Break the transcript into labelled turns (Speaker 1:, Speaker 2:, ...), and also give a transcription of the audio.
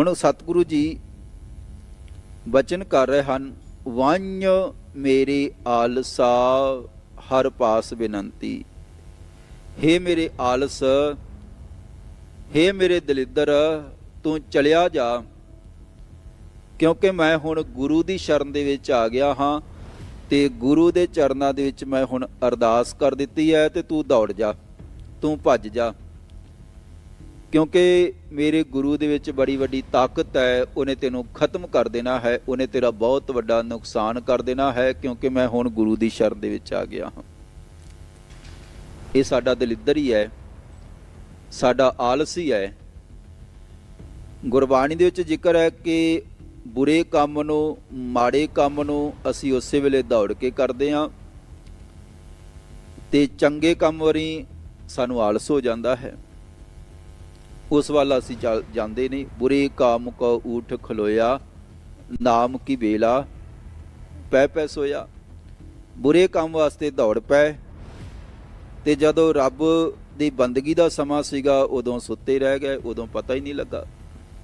Speaker 1: ਹੁਣ ਸਤਿਗੁਰੂ ਜੀ ਵਚਨ ਕਰ ਰਹੇ ਹਨ ਵਾਂਝ ਮੇਰੇ ਆਲਸਾ ਹਰ ਪਾਸ ਬੇਨੰਤੀ। ਹੇ ਮੇਰੇ ਆਲਸ, ਹੇ ਮੇਰੇ ਦਲਿੱਦਰ, ਤੂੰ ਚਲਿਆ ਜਾ। ਕਿਉਂਕਿ ਮੈਂ ਹੁਣ ਗੁਰੂ ਦੀ ਸ਼ਰਨ ਦੇ ਵਿੱਚ ਆ ਗਿਆ ਹਾਂ, ਤੇ ਗੁਰੂ ਦੇ ਚਰਨਾਂ ਦੇ ਵਿੱਚ ਮੈਂ ਹੁਣ ਅਰਦਾਸ ਕਰ ਦਿੱਤੀ ਹੈ ਤੇ ਤੂੰ ਦੌੜ ਜਾ, ਤੂੰ ਭੱਜ ਜਾ। ਕਿਉਂਕਿ ਮੇਰੇ ਗੁਰੂ ਦੇ ਵਿੱਚ ਬੜੀ ਵੱਡੀ ਤਾਕਤ ਹੈ, ਉਹਨੇ ਤੈਨੂੰ ਖਤਮ ਕਰ ਦੇਣਾ ਹੈ, ਉਹਨੇ ਤੇਰਾ ਬਹੁਤ ਵੱਡਾ ਨੁਕਸਾਨ ਕਰ ਦੇਣਾ ਹੈ, ਕਿਉਂਕਿ ਮੈਂ ਹੁਣ ਗੁਰੂ ਦੀ ਸ਼ਰਨ ਦੇ ਵਿੱਚ ਆ ਗਿਆ ਹਾਂ। ਇਹ ਸਾਡਾ ਦਲਿੱਦਰ ਹੀ ਹੈ, ਸਾਡਾ ਆਲਸ ਹੀ ਹੈ। ਗੁਰਬਾਣੀ ਦੇ ਵਿੱਚ ਜ਼ਿਕਰ ਹੈ ਕਿ ਬੁਰੇ ਕੰਮ ਨੂੰ, ਮਾੜੇ ਕੰਮ ਨੂੰ ਅਸੀਂ ਉਸੇ ਵੇਲੇ ਦੌੜ ਕੇ ਕਰਦੇ ਹਾਂ ਤੇ ਚੰਗੇ ਕੰਮ ਵਰੀ ਸਾਨੂੰ ਆਲਸ ਹੋ ਜਾਂਦਾ ਹੈ। ਉਸ ਵੱਲ ਅਸੀਂ ਚੱਲ ਜਾਂਦੇ ਨਹੀਂ ਬੁਰੇ ਕਾਮ ਕੋ ਊਠ ਖਲੋਇਆ, ਨਾਮ ਕੀ ਵੇਲਾ, ਪੈ ਪੈ ਸੋਇਆ। ਬੁਰੇ ਕੰਮ ਵਾਸਤੇ ਦੌੜ ਪਏ ਤੇ ਜਦੋਂ ਰੱਬ ਦੀ ਬੰਦਗੀ ਦਾ ਸਮਾਂ ਸੀਗਾ, ਉਦੋਂ ਸੁੱਤੇ ਰਹਿ ਗਏ, ਉਦੋਂ ਪਤਾ ਹੀ ਨਹੀਂ ਲੱਗਾ।